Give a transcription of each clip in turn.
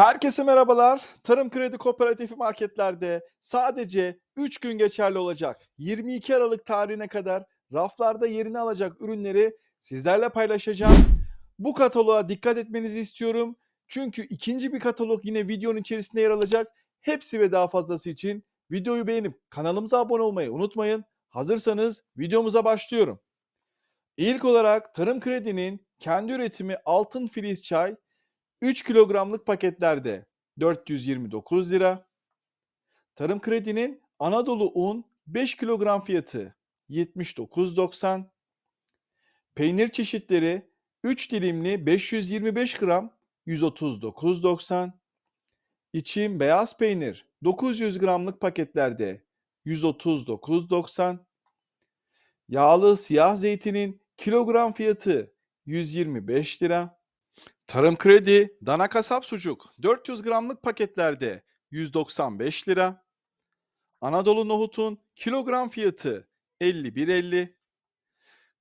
Herkese merhabalar. Tarım Kredi Kooperatifi marketlerde sadece 3 gün geçerli olacak 22 Aralık tarihine kadar raflarda yerini alacak ürünleri sizlerle paylaşacağım. Bu kataloğa dikkat etmenizi istiyorum. Çünkü ikinci bir katalog yine videonun içerisinde yer alacak. Hepsi ve daha fazlası için videoyu beğenip kanalımıza abone olmayı unutmayın. Hazırsanız videomuza başlıyorum. İlk olarak Tarım Kredi'nin kendi üretimi Altın Filiz Çay 3 kilogramlık paketlerde 429 lira. Tarım Kredi'nin Anadolu un 5 kilogram fiyatı 79.90. Peynir çeşitleri 3 dilimli 525 gram 139.90. İçim beyaz peynir 900 gramlık paketlerde 139.90. Yağlı siyah zeytinin kilogram fiyatı 125 lira. Tarım Kredi dana kasap sucuk 400 gramlık paketlerde 195 lira. Anadolu nohutun kilogram fiyatı 51.50.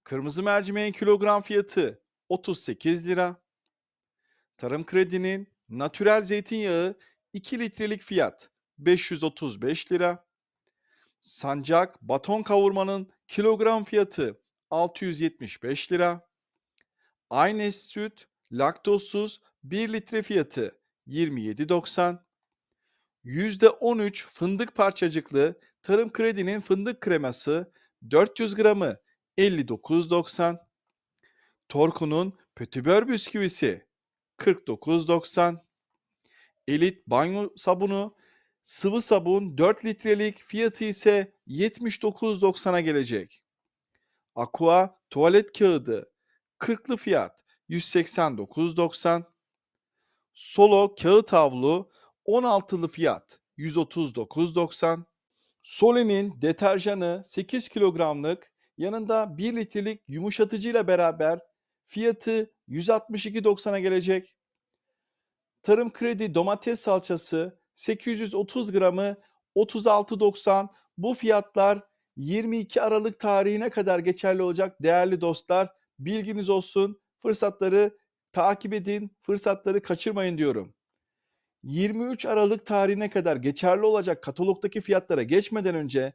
Kırmızı mercimeğin kilogram fiyatı 38 lira. Tarım Kredi'nin natürel zeytinyağı 2 litrelik fiyat 535 lira. Sancak baton kavurmanın kilogram fiyatı 675 lira. Aynes süt laktozsuz 1 litre fiyatı 27.90. %13 fındık parçacıklı Tarım Kredi'nin fındık kreması 400 gramı 59.90. Torku'nun pötibör bisküvisi 49.90. Elit banyo sabunu sıvı sabun 4 litrelik fiyatı ise 79.90'a gelecek. Aqua tuvalet kağıdı 40'lı fiyat 189.90. Solo kağıt havlu 16'lı fiyat 139.90. Sole'nin deterjanı 8 kilogramlık yanında 1 litrelik yumuşatıcıyla beraber fiyatı 162.90'a gelecek. Tarım Kredi domates salçası 830 gramı 36.90. Bu fiyatlar 22 Aralık tarihine kadar geçerli olacak değerli dostlar. Bilginiz olsun. Fırsatları takip edin, fırsatları kaçırmayın diyorum. 23 Aralık tarihine kadar geçerli olacak katalogdaki fiyatlara geçmeden önce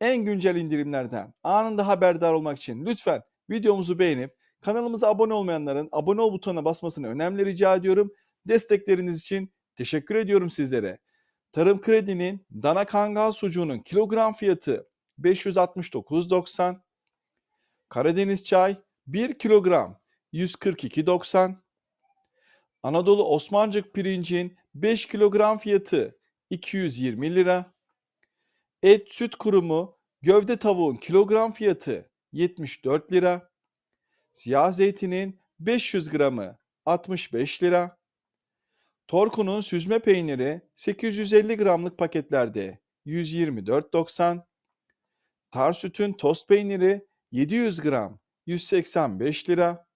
en güncel indirimlerden anında haberdar olmak için lütfen videomuzu beğenip kanalımıza abone olmayanların abone ol butonuna basmasını önemli rica ediyorum. Destekleriniz için teşekkür ediyorum sizlere. Tarım Kredi'nin dana kangal sucuğunun kilogram fiyatı 569.90. Karadeniz çay 1 kilogram 142.90. Anadolu Osmancık pirincin 5 kilogram fiyatı 220 lira. Et süt kurumu gövde tavuğun kilogram fiyatı 74 lira. Siyah zeytinin 500 gramı 65 lira. Torku'nun süzme peyniri 850 gramlık paketlerde 124.90. Tarsüt'ün tost peyniri 700 gram 185 lira.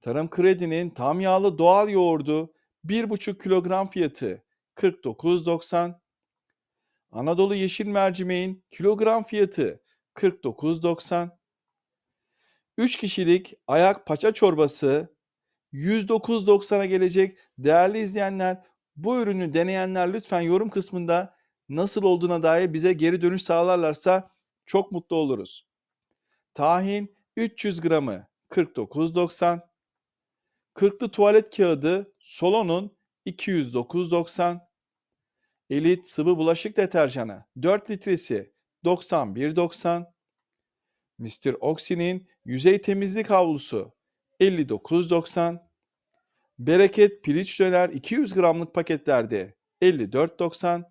Tarım Kredi'nin tam yağlı doğal yoğurdu 1,5 kilogram fiyatı 49.90. Anadolu yeşil mercimeğin kilogram fiyatı 49.90. 3 kişilik ayak paça çorbası 109.90'a gelecek. Değerli izleyenler bu ürünü deneyenler lütfen yorum kısmında nasıl olduğuna dair bize geri dönüş sağlarlarsa çok mutlu oluruz. Tahin 300 gramı 49.90. Kırklı tuvalet kağıdı Solo'nun 209.90. Elit sıvı bulaşık deterjanı 4 litresi 91.90. Mr. Oxy'nin yüzey temizlik havlusu 59.90. Bereket piliç döner 200 gramlık paketlerde 54.90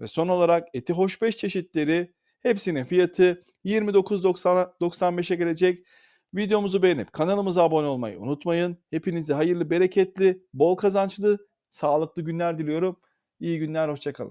ve son olarak eti hoşbeş çeşitleri hepsinin fiyatı 29.95'e gelecek. Videomuzu beğenip kanalımıza abone olmayı unutmayın. Hepinize hayırlı, bereketli, bol kazançlı, sağlıklı günler diliyorum. İyi günler, hoşçakalın.